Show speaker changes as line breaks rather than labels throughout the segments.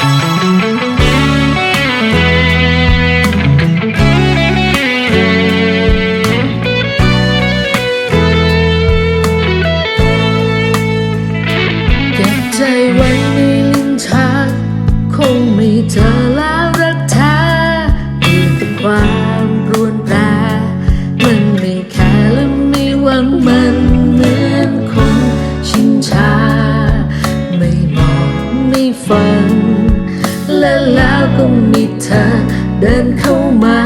เก็บใจไว้ในลิ้นชักคงไม่เจอ และแล้วก็มีเธอเดินเข้ามา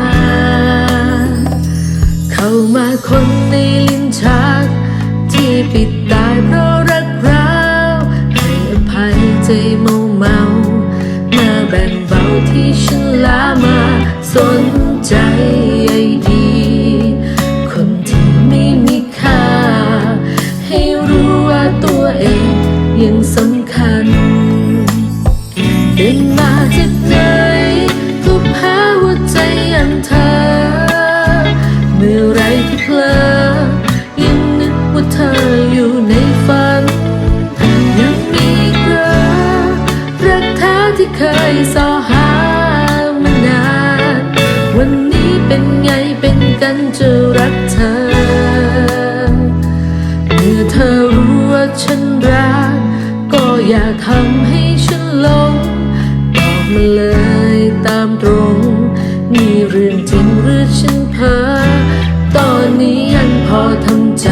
เข้ามาคนในลิ้นชัก ที่ปิดตายเพราะรักร้าวให้อภัยใจเมาเมามาแบ่งเบาที่ฉันลามาสนใจ จะรักเธอ เมื่อเธอรู้ว่าฉันรัก ก็อย่าทำให้ฉันหลงบอกมาเลยตามตรง มีเรื่องจริงหรือฉันเพ้อ ตอนนี้ยังพอทำใจ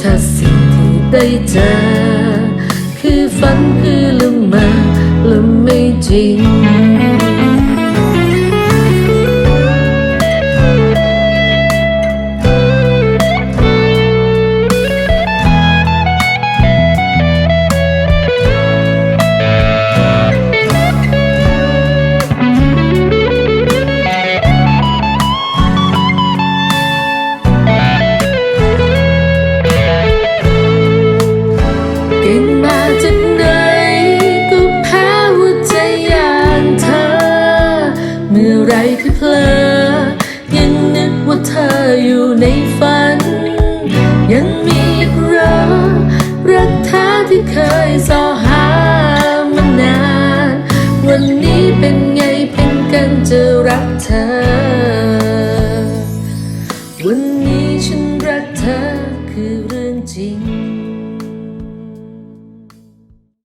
ถ้าสิ่งที่ได้เจอ คือฝันคือละเมาและไม่จริง มื่ไรที่เพลอยังนึกว่าเธออยู่ในฝัน ยังมีรักรักเธอที่เคยสอหามานาน วันนี้เป็นไงเป็นกันจะรักเธอ